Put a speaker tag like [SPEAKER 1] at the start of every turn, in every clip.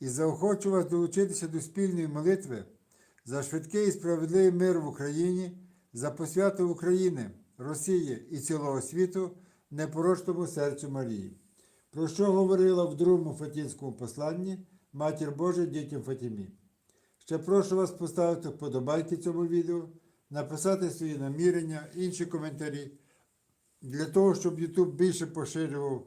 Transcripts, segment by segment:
[SPEAKER 1] і заохочу вас долучитися до спільної молитви за швидкий і справедливий мир в Україні, за посвяту України, Росії і цілого світу непорочному серцю Марії. Про що говорила в другому Фатінському посланні Матір Божа дітям Фатімі. Ще прошу вас поставити вподобайки цьому відео, написати свої намірення, інші коментарі, для того, щоб YouTube більше поширював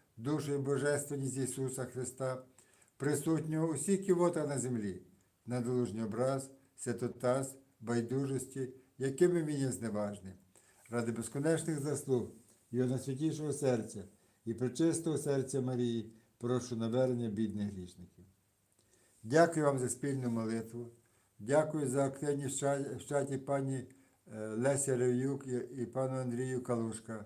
[SPEAKER 1] душу і божественність Ісуса Христа, присутнього у всіх на землі, надолужній образ, святотаз, байдужості, якими є зневажним, ради безконечних заслуг Його найсвятішого серця і пречистого серця Марії, прошу навернення бідних грішників. Дякую вам за спільну молитву. Дякую за активність в чаті пані е, Лесі Рев'юк і пану Андрію Калушка.